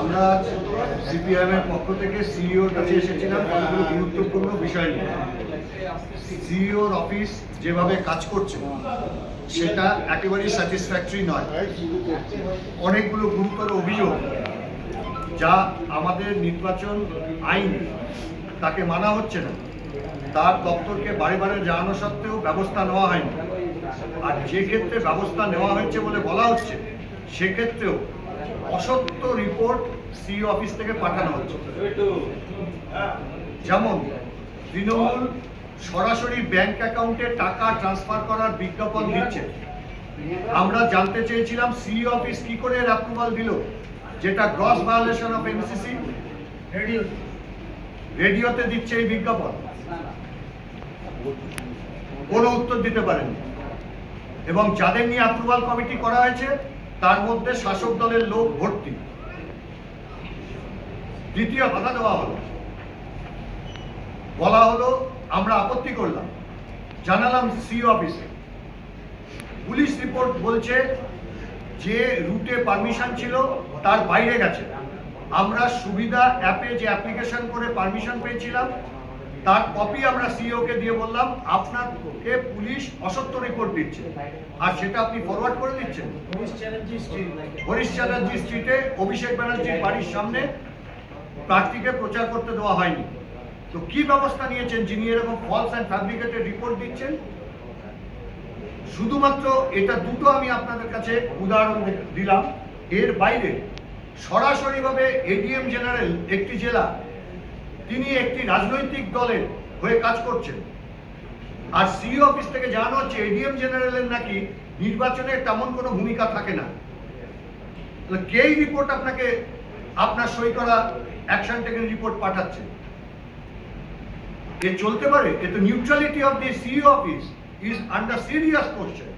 আমরা সিপিআইএম এর পক্ষ থেকে সিইওর কাছে এসেছিলাম কতগুলো গুরুত্বপূর্ণ বিষয় নিয়ে। সিইওর অফিস যেভাবে কাজ করছে, সেটা একেবারেই স্যাটিসফ্যাক্টরি নয়। অনেকগুলো গুরুতর অভিযোগ যা আমাদের নির্বাচন আইন তাকে মানা হচ্ছে না। তার দপ্তরকে বারে বারে জানানো সত্ত্বেও ব্যবস্থা নেওয়া হয়নি। আর যে ক্ষেত্রে ব্যবস্থা নেওয়া হয়েছে বলে বলা হচ্ছে, সেক্ষেত্রেও অসত্য রিপোর্ট সি অফিস থেকে পাঠানো হচ্ছে। যেমন, তৃণমূল সরাসরি ব্যাংক অ্যাকাউন্টে টাকা ট্রান্সফার করার বিজ্ঞাপন দিচ্ছে। আমরা জানতে চেয়েছিলাম সি অফিস কি করে এর অ্যাপ্রুভাল দিল, যেটা গ্রস ভায়োলেশন অফ এমসিসি রেডিওতে দিচ্ছে এই বিজ্ঞাপন। কোনো উত্তর দিতে পারেন। এবং যাদের নিয়ে অ্যাপ্রুভাল কমিটি করা হয়েছে তার মধ্যে শাসক দলের লোক ভর্তি। দ্বিতীয় কথা দেওয়া হলো। বলা হলো, আমরা আপত্তি করলাম। জানালাম সি অফিসে। পুলিশ রিপোর্ট বলছে যে রুটে পারমিশন ছিল, তার বাইরে গেছে। আমরা সুবিধা অ্যাপে যে অ্যাপ্লিকেশন করে পারমিশন পেয়েছিলাম তার কপি আমরা সিইওকে দিয়ে বললাম আপনাকে পুলিশ অসত্য রিপোর্ট দিচ্ছে। আর সেটা আপনি ফরওয়ার্ড করে দিচ্ছেন। হরিশ চ্যাটার্জি স্ট্রিটে অভিষেক ব্যানার্জির বাড়ির সামনে প্রার্থীকে প্রচার করতে দেওয়া হয়নি। তো কি ব্যবস্থা নিয়েছেন যিনি এরকম ফলস অ্যান্ড ফ্যাব্রিকেটেড রিপোর্ট দিচ্ছেন? শুধুমাত্র এটা দুটো আমি আপনাদের কাছে উদাহরণ দিলাম। এর বাইরে সরাসরিভাবে এডিএম জেনারেল একটি জেলা তিনি একটি রাজনৈতিক দলের হয়ে কাজ করছেন। আর সিইও অফিস থেকে জানানো হচ্ছে এডিএম জেনারেলের নাকি নির্বাচনে তেমন কোনো ভূমিকা থাকে না। কেই রিপোর্ট আপনাকে, আপনার সই করা অ্যাকশন টেকেন রিপোর্ট পাঠাচ্ছে? এ চলতে পারে, এ তো neutrality of the CEO office is under serious question